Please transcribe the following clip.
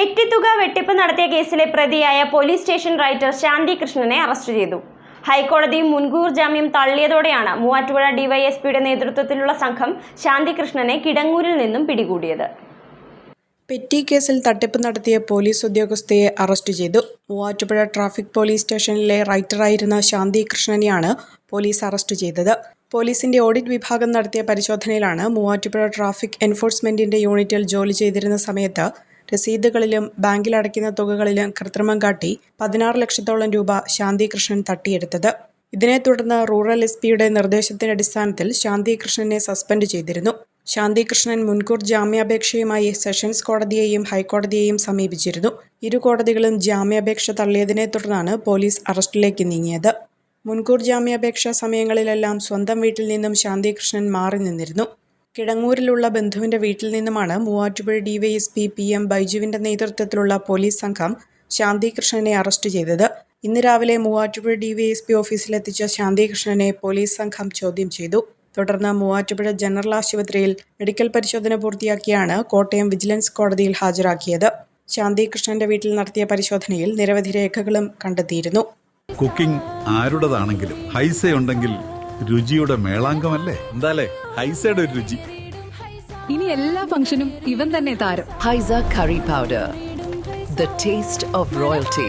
പെറ്റിത്തുക വെട്ടിപ്പ് നടത്തിയ കേസിലെ പ്രതിയായ പോലീസ് സ്റ്റേഷൻ റൈറ്റർ ശാന്തി കൃഷ്ണനെ അറസ്റ്റ് ചെയ്തു. ഹൈക്കോടതി മുൻകൂർ ജാമ്യം തള്ളിയതോടെയാണ് മൂവാറ്റുപുഴ ഡിവൈഎസ്പിയുടെ നേതൃത്വത്തിലുള്ള സംഘം ശാന്തി കൃഷ്ണനെ കിടങ്ങൂരിൽ നിന്നും പിടികൂടിയത്. പെറ്റി കേസിൽ തട്ടിപ്പ് നടത്തിയ പോലീസ് ഉദ്യോഗസ്ഥയെ അറസ്റ്റ് ചെയ്തു. മൂവാറ്റുപുഴ ട്രാഫിക് പോലീസ് സ്റ്റേഷനിലെ റൈറ്ററായിരുന്ന ശാന്തി കൃഷ്ണനെയാണ് പോലീസ് അറസ്റ്റ് ചെയ്തത്. പോലീസിന്റെ ഓഡിറ്റ് വിഭാഗം നടത്തിയ പരിശോധനയിലാണ് മൂവാറ്റുപുഴ ട്രാഫിക് എൻഫോഴ്സ്മെന്റിന്റെ യൂണിറ്റിൽ ജോലി ചെയ്തിരുന്ന സമയത്ത് രസീതുകളിലും ബാങ്കിൽ അടയ്ക്കുന്ന തുകകളിലും കൃത്രിമം കാട്ടി പതിനാറ് ലക്ഷത്തോളം രൂപ ശാന്തി കൃഷ്ണൻ തട്ടിയെടുത്തത്. ഇതിനെ തുടർന്ന് റൂറൽ എസ് പിയുടെ നിർദ്ദേശത്തിന്റെ അടിസ്ഥാനത്തിൽ ശാന്തി കൃഷ്ണനെ സസ്പെൻഡ് ചെയ്തിരുന്നു. ശാന്തി കൃഷ്ണൻ മുൻകൂർ ജാമ്യാപേക്ഷയുമായി സെഷൻസ് കോടതിയെയും ഹൈക്കോടതിയെയും സമീപിച്ചിരുന്നു. ഇരു കോടതികളും ജാമ്യാപേക്ഷ തള്ളിയതിനെ തുടർന്നാണ് പോലീസ് അറസ്റ്റിലേക്ക് നീങ്ങിയത്. മുൻകൂർ ജാമ്യാപേക്ഷ സമയങ്ങളിലെല്ലാം സ്വന്തം വീട്ടിൽ നിന്നും ശാന്തി കൃഷ്ണൻ മാറി നിന്നിരുന്നു. കിടങ്ങൂരിലുള്ള ബന്ധുവിന്റെ വീട്ടിൽ നിന്നുമാണ് മൂവാറ്റുപുഴ ഡിവൈഎസ്പി പി എം ബൈജുവിന്റെ നേതൃത്വത്തിലുള്ള പോലീസ് സംഘം ശാന്തികൃഷ്ണനെ അറസ്റ്റ് ചെയ്തത്. ഇന്ന് രാവിലെ മൂവാറ്റുപുഴ ഡിവൈഎസ്പി ഓഫീസിലെത്തിച്ച ശാന്തികൃഷ്ണനെ പോലീസ് സംഘം ചോദ്യം ചെയ്തു. തുടർന്ന് മൂവാറ്റുപുഴ ജനറൽ ആശുപത്രിയിൽ മെഡിക്കൽ പരിശോധന പൂർത്തിയാക്കിയാണ് കോട്ടയം വിജിലൻസ് കോടതിയിൽ ഹാജരാക്കിയത്. ശാന്തികൃഷ്ണന്റെ വീട്ടിൽ നടത്തിയ പരിശോധനയിൽ നിരവധി രേഖകളും കണ്ടെത്തിയിരുന്നു. കുക്കിംഗ് ആരുടേതാണെങ്കിലും ഹൈസ ഉണ്ടെങ്കിൽ രുചിയുടെ മേളാങ്കമല്ലേ? എന്താലേ? ഹൈസയുടെ ഒരു രുചി. ഇനി എല്ലാ ഫംഗ്ഷനും ഇവൻ തന്നെ താരം. Haiza curry powder the taste of royalty.